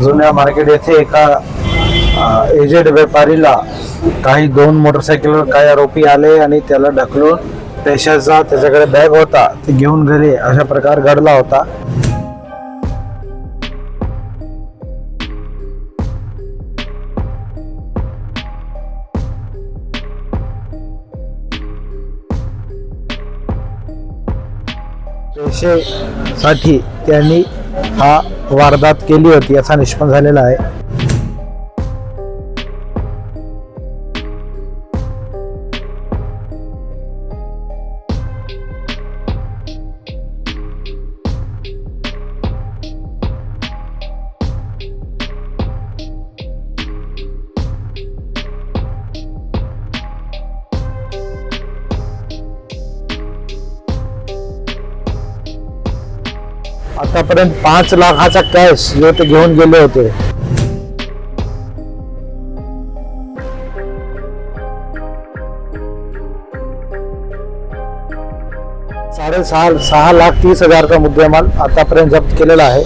जुन्या मार्केट येथे एका एजेड व्यापारीला काही दोन मोटरसायकलवर काही आरोपी आले आणि त्याला ढकलून पैशाचा त्याच्याकडे बॅग होता. ते घेऊन घरी अशा प्रकार घडला होता. पैसेसाठी त्यांनी हा वारदात केली होती असा निष्पन्न झालेला आहे. आतापर्यंत पाच लाखाचा कॅश जो ते घेऊन गेले होते. साडेसहा सहा लाख तीस हजारचा मुद्देमाल आतापर्यंत जप्त केलेला आहे.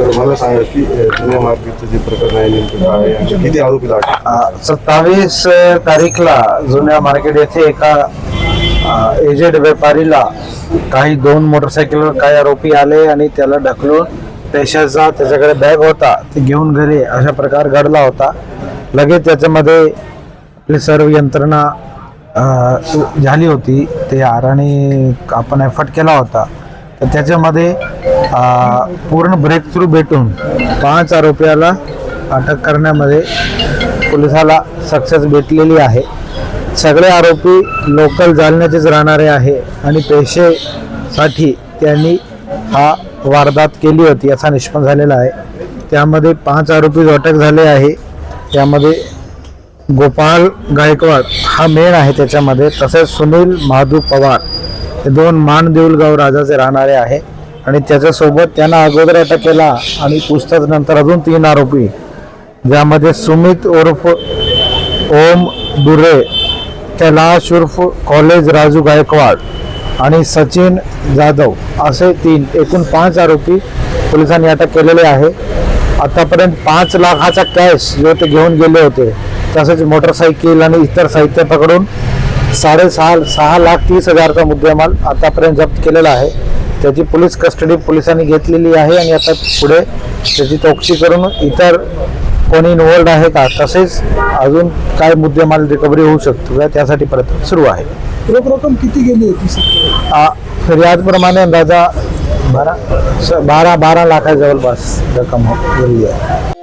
सर मला सांगा की जुन्या मार्केटचं जे प्रकरण आहे नेमकं काय आहे किती आरोपी लागले? सत्तावीस तारीखला जुन्या मार्केट येथे एका एजेड व्यापारीला काही दोन मोटरसायकलवर काही आरोपी आले आणि त्याला ढकलून पैशाचा त्याच्याकडे बॅग होता ते घेऊन घरी अशा प्रकार घडला होता. लगेच त्याच्यामध्ये आपली सर्व यंत्रणा अ, झाली होती. ते आराणी आपण एफर्ट केला होता. तर त्याच्यामध्ये पूर्ण ब्रेक थ्रू भेटून पाच आरोपीला अटक करण्यामध्ये पोलिसाला सक्सेस भेटलेली आहे. सगळे आरोपी लोकल जालन्याचेच राहणारे आहे आणि पैसेसाठी त्यांनी हा वारदात केली होती असा निष्पन्न झालेला आहे. त्यामध्ये पाच आरोपी अटक झाले आहे. त्यामध्ये गोपाळ गायकवाड हा मेन आहे त्याच्यामध्ये तसेच सुनील महादू पवार. हे दोन मान देऊलगाव राजाचे राहणारे आहे. आणि त्याच्यासोबत त्यांना अगोदर अटक केला आणि पुस्तक नंतर अजून तीन आरोपी ज्यामध्ये सुमित उर्फ ओम दुरे कैलाश उर्फ कॉलेज राजू गायकवाड आणि सचिन जाधव असे तीन एकूण पाच आरोपी पोलिसांनी अटक केलेले आहे. आतापर्यंत पाच लाखाचा कॅश जो ते घेऊन गेले होते तसेच मोटरसायकल आणि इतर साहित्य पकडून साडेसहा सहा लाख तीस हजारचा मुद्देमाल आतापर्यंत जप्त केलेला आहे. त्याची पोलीस कस्टडी पोलिसांनी घेतलेली आहे आणि आता पुढे त्याची चौकशी करून इतर कोणी इन्वॉल्ड आहे का? तसेच अजून काय मुद्देमाल रिकव्हरी होऊ शकतो का? त्यासाठी प्रयत्न सुरू आहे. रोख रक्कम किती गेली होती अंदाजा बारा बारा बारा लाखा जवळपास रक्कम हो- गेली आहे.